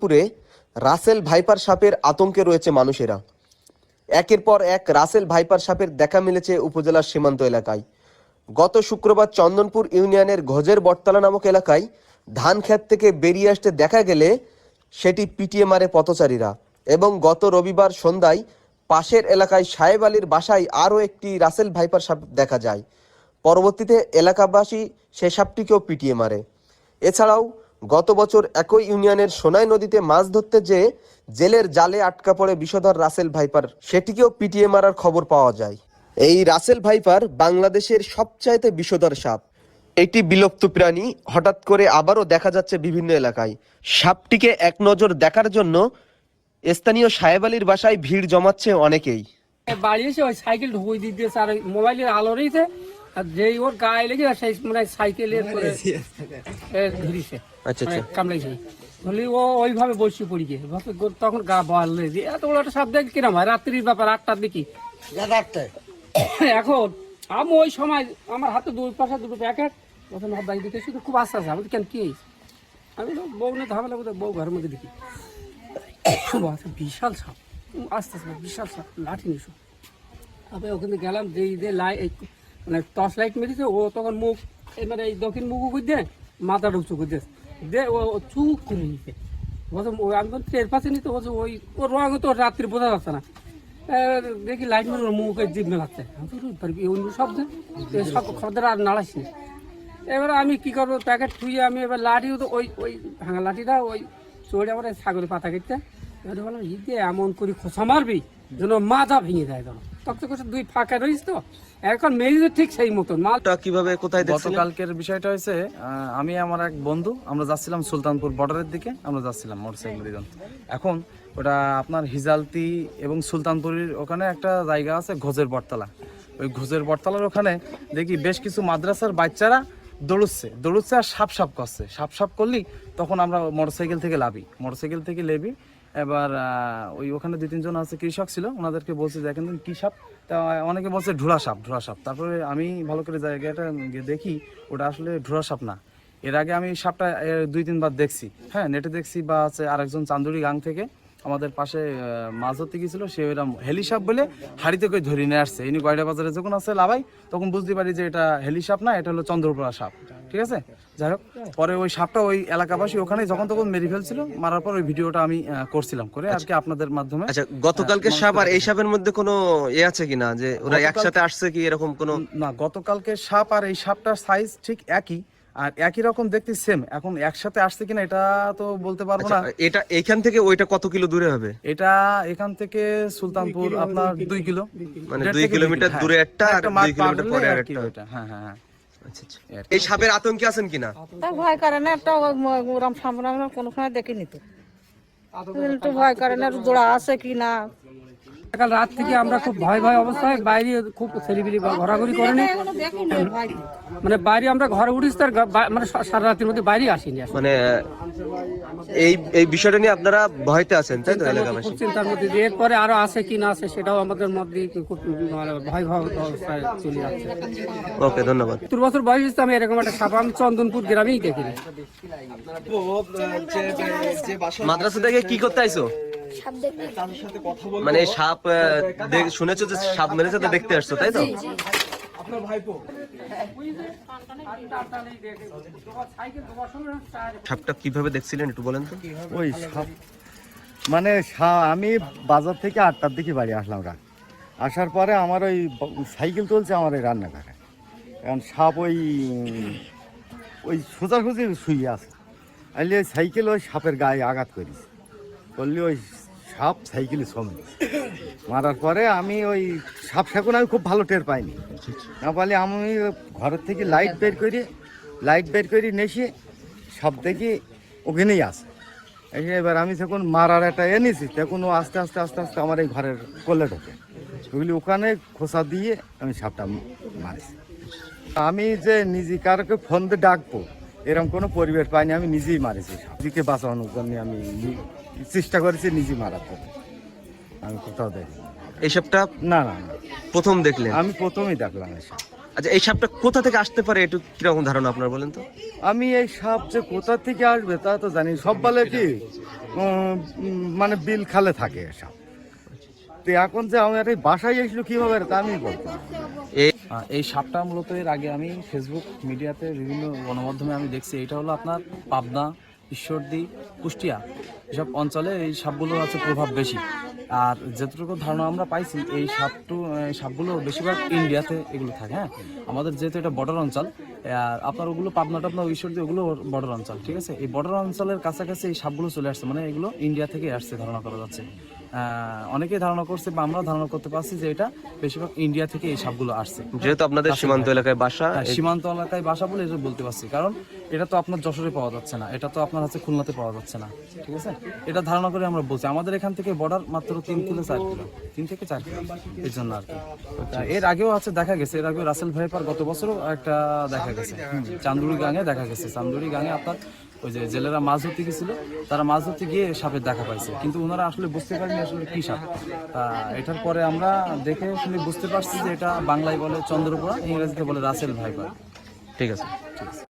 পুরে Russell viper সাপের আতঙ্কে রয়েছে মানুষেরা। একের পর এক রাসেল ভাইপার সাপের দেখা মিলেছে উপজেলার সীমান্ত এলাকায়। গত শুক্রবার চন্দনপুর ইউনিয়নের ঘোজের বটতলা নামক এলাকায় ধান ক্ষেত থেকে বেরিয়ে আসতে দেখা গেলে সেটি পিটিয়ে মারে পথচারীরা এবং গত রবিবার সন্ধ্যায় পাশের এলাকায় সাহেব আলীর বাসায় আরও একটি রাসেল ভাইপার সাপ দেখা যায়। পরবর্তীতে এলাকাবাসী সে সাপটিকেও পিটিয়ে মারে। এছাড়াও গত বছর একই ইউনিয়নের সোনাই নদীতে মাছ ধরতে যেয়ে জেলের জালে আটকা পড়ে বিষধর রাসেল ভাইপার। সেটিকেও পিটিয়ে মারার খবর পাওয়া যায়। এই রাসেল ভাইপার বাংলাদেশের সবচাইতে বিষধর সাপ। এটি বিলুপ্ত প্রাণী, হঠাৎ করে আবারও দেখা যাচ্ছে বিভিন্ন এলাকায়। সাপটিকে এক নজর দেখার জন্য স্থানীয় সাহেব আলীর বাসায় ভিড় জমাচ্ছে অনেকেই। বাড়ি এসে ওই সাইকেল ঢুকুই দিয়ে দিয়েছে আর মোবাইলের আলো রয়েছে। আর যেই ওর গায়ে লেগে আর সেই মানে সাইকেলের করে এ ধরিছে আচ্ছা মানে আচ্ছা। কামড়াইছে। বলি ও ওইভাবে বসে পড়ি গিয়ে তখন গা বল দিয়ে এত বড় একটা সাপ দেখ কিরম হয় রাত্রির ব্যাপার আটটার দিকে। এখন আমি ওই সময় আমার হাতে দুই পাশে দুটো প্যাকেট তখন হাত দিকে শুধু খুব আস্তে আস্তে আমি কেন কি আমি তো বউ নিয়ে ধামেলা বোধ বউ ঘরের মধ্যে দেখি। বাবা, বিশাল সাপ। আস্তে আস্তে বিশাল সাপ লাঠি নিশো তারপরে ওখানে গেলাম যে লাই এই মানে টর্চ লাইট মেরেছে, ও তখন মুখ মানে এই দক্ষিণ মুখ করে দিয়ে মাথাটা উঁচু করে দিয়ে। দে ও ও চুপ করে নিতে বলছে ওই আমি বলছি, এর পাশে নিতে? বলছে, ওই, ওর রঙ তো রাত্রি বোঝা যাচ্ছে না। দেখি লাইট মেরে ওর মুখে জিভ মেলাচ্ছে। অন্য শব্দ? সব খবর আর নাড়াইছি না। এবার আমি কি করব, প্যাকেট থুয়ে আমি এবার লাঠিও তো ওই ওই ভাঙা লাঠিটা, ওই চড়ে আমার ছাগলের পাতা কেটে, এবারে বললাম, ইদে, এমন করে খোসা মারবি? যেন মাথা ভেঙে যায় যেন তখন দুই ফাঁকা রয়েছে তো। এখন মেরিজও ঠিক সেই মতন। মাল তা কীভাবে কোথায় দেখছিলেন? গতকালকের বিষয়টা হয়েছে আমি আমার এক বন্ধু আমরা যাচ্ছিলাম সুলতানপুর বর্ডারের দিকে আমরা যাচ্ছিলাম মোটরসাইকেল দুজন এখন ওটা আপনার হিজালতি এবং সুলতানপুরের ওখানে একটা জায়গা আছে ঘোজের বটতলা। ওই ঘোজের বটতলার ওখানে দেখি বেশ কিছু মাদ্রাসার বাচ্চারা দৌড়চ্ছে দৌড়চ্ছে আর সাপ সাপ করছে। সাপ সাপ করলি তখন আমরা মোটরসাইকেল থেকে লাভি মোটরসাইকেল থেকে লেবি এবার ওই ওখানে দু তিনজন আছে কৃষক ছিল, ওনাদেরকে বলছে যে একদিন কি সাপ? তা অনেকে বলছে, ঢোড়া সাপ ঢোড়া সাপ। তারপরে আমি ভালো করে জায়গাটা দেখি, ওটা আসলে ঢোড়া সাপ না। এর আগে আমি সাপটা দুই তিনবার দেখছি। হ্যাঁ নেটে দেখছি বা আছে আরেকজন চান্দুরি গাং থেকে। আমাদের পাশে মাছ ধরতে গিয়েছিল সে ওইরকম হেলি সাপ বলে হাড়িতে করে ধরে নিয়ে আসছে। ইনি গয়ডা বাজারে যখন আছে লাভাই তখন বুঝতে পারি যে এটা হেলি সাপ না এটা হলো চন্দ্রপোড়া সাপ। ঠিক আছে? যাই হোক পরে ওই সাপটা ওই এলাকাবাসী ওখানে যখন তখন মেরে ফেলছিল মারার পর ওই ভিডিওটা আমি করছিলাম করে আর কি আপনাদের মাধ্যমে। আচ্ছা গতকালকে সাপ আর এই সাপের মধ্যে কোনো এ আছে কিনা? যে ওরা একসাথে আসছে কি এরকম কোনো না গতকালকে সাপ আর এই সাপটার সাইজ ঠিক একই। আর একই রকম দেখতে সেম এখন একসাথে আসছে কিনা এটা তো বলতে পারব আচ্ছা, না। এটা এখান থেকে ওইটা কত কিলো দূরে হবে? এটা এখান থেকে সুলতানপুর আপনার দুই কিলো। মানে দুই কিলোমিটার হ্যাঁ। দূরে একটা আর দুই কিলোমিটার পরে একটা। হ্যাঁ হ্যাঁ হ্যাঁ। আচ্ছা আচ্ছা। এই সাপের আতঙ্কে আছেন কিনা? তা ভয় করে না একটা ওরম সামনে কোনো সময় দেখিনি তো। ভয় করে না জোড়া আছে কি না কাল রাত থেকে আমরা খুব ভয় ভয় অবস্থায় বাইরে খুব ছেলিবিলি ঘোরাঘুরি করেনি। মানে বাইরে আমরা ঘরে উঠিস তার মানে সারা রাতের মধ্যে বাইরে আসিনি মানে এই এই বিষয়টা নিয়ে আপনারা ভয়তে আছেন তাই তো এলাকাবাসী? চিন্তার মধ্যে যে এরপরে আরও আছে কি না আছে সেটাও আমাদের মধ্যে খুব ভয় ভয় অবস্থায় চলে যাচ্ছে। ওকে ধন্যবাদ। সত্তর বছর বয়স হচ্ছে আমি এরকম একটা সাপ আমি চন্দনপুর গ্রামেই দেখিনি। মাদ্রাসা থেকে কি করতে আইছো? মানে সাপ দেখ- শুনেছো যে সাপ মেরেছে তো দেখতে আসছো তাই তো? সাপটা কীভাবে দেখছিলেন একটু বলেন তো? ওই সাপ মানে আমি বাজার থেকে আটটার দিকে বাড়ি আসলাম রাত। আসার পরে আমার ওই সাইকেল চলছে আমার এই রান্নাঘরে। কারণ সাপ ওই ওই সোজাসুজি শুয়ে আছে। আইলে ওই সাইকেল ওই সাপের গায়ে আঘাত করিস করলে ওই সাপ সাইকেলে সঙ্গে মারার পরে আমি ওই সাপ সেগুন আমি খুব ভালো টের পাইনি। না পারলে আমি ঘরের থেকে লাইট বের করি লাইট বের করি নেশে সব দেখি ওখানেই যে এবার আমি যখন মারার একটা এনেছি তখন ও আস্তে আস্তে আস্তে আস্তে আমার এই ঘরের কোলে ঢোকে। ওগুলি ওখানে খোসা দিয়ে আমি সাপটা মারিছি। আমি যে নিজে কারোকে ফোন দিয়ে ডাকবো এরকম কোনো পরিবেশ পাইনি আমি নিজেই মারিছি। দিকে বাঁচানোর জন্য আমি চেষ্টা করেছি নিজেই মারার জন্য। আমি কোথাও দেখি এই সাপটা না না না। প্রথম দেখলেন? আমি প্রথমেই দেখলাম এই সাপ। আচ্ছা এই সাপটা কোথা থেকে আসতে পারে? একটু কীরকম ধারণা আপনার বলেন তো। আমি এই সাপ যে কোথা থেকে আসবে তা তো জানি সব বলে কি মানে বিল খালে থাকে এসব তো এখন যে আমার এই বাসায় এসলো কীভাবে তা আমি এই সাপটা মূলত এর আগে আমি ফেসবুক মিডিয়াতে বিভিন্ন গণমাধ্যমে আমি দেখছি। এটা হলো আপনার পাবনা, ঈশ্বরদী, কুষ্টিয়া। এসব অঞ্চলে এই সাপগুলোর আছে প্রভাব বেশি। আর যতটুকু ধারণা আমরা পাইছি, এই সাপটু সাপগুলো বেশিরভাগ ইন্ডিয়াতে এগুলো থাকে হ্যাঁ? আমাদের যেহেতু এটা বর্ডার অঞ্চল, আর আপনার ওগুলো পাবনা টাবনা ঈশ্বরদী, ওগুলো বর্ডার অঞ্চল, ঠিক আছে? এই বর্ডার অঞ্চলের কাছাকাছি এই সাপগুলো চলে আসছে মানে এগুলো ইন্ডিয়া থেকে আসছে, ধারণা করা যাচ্ছে। অনেকেই ধারণা করছে বা আমরা ধারণা করতে পারছি যে এটা বেশিরভাগ ইন্ডিয়া থেকে এই সাপগুলো আসছে। যেহেতু আপনাদের সীমান্ত এলাকায় বাসা হ্যাঁ, সীমান্ত এলাকায় বাসা বলে এটা বলতে পারছি কারণ এটা তো আপনার যশোরে পাওয়া যাচ্ছে না এটা তো আপনার হচ্ছে খুলনাতে পাওয়া যাচ্ছে না ঠিক আছে? এটা ধারণা করে আমরা বলছি। আমাদের এখান থেকে বর্ডার মাত্র তিন কিলো চার কিলো তিন থেকে চার কিলো এর জন্য আর কি। এর আগেও আছে দেখা গেছে এর আগেও রাসেল ভাইপার গত বছরও একটা দেখা গেছে। চান্দুরি গাঙে দেখা গেছে। চান্দুরি গাঙে আপনার ওই যে জেলেরা মাছ ধরতে গেছিল তারা মাছ ধরতে গিয়ে সাপের দেখা পাইছে। কিন্তু ওনারা আসলে বুঝতে পারেনি আসলে কি সাপ। তা এটার পরে আমরা দেখে শুনে বুঝতে পারছি যে এটা বাংলায় বলে চন্দ্রপুরা ইংরেজিতে বলে রাসেল ভাইপার। ঠিক আছে। ঠিক আছে।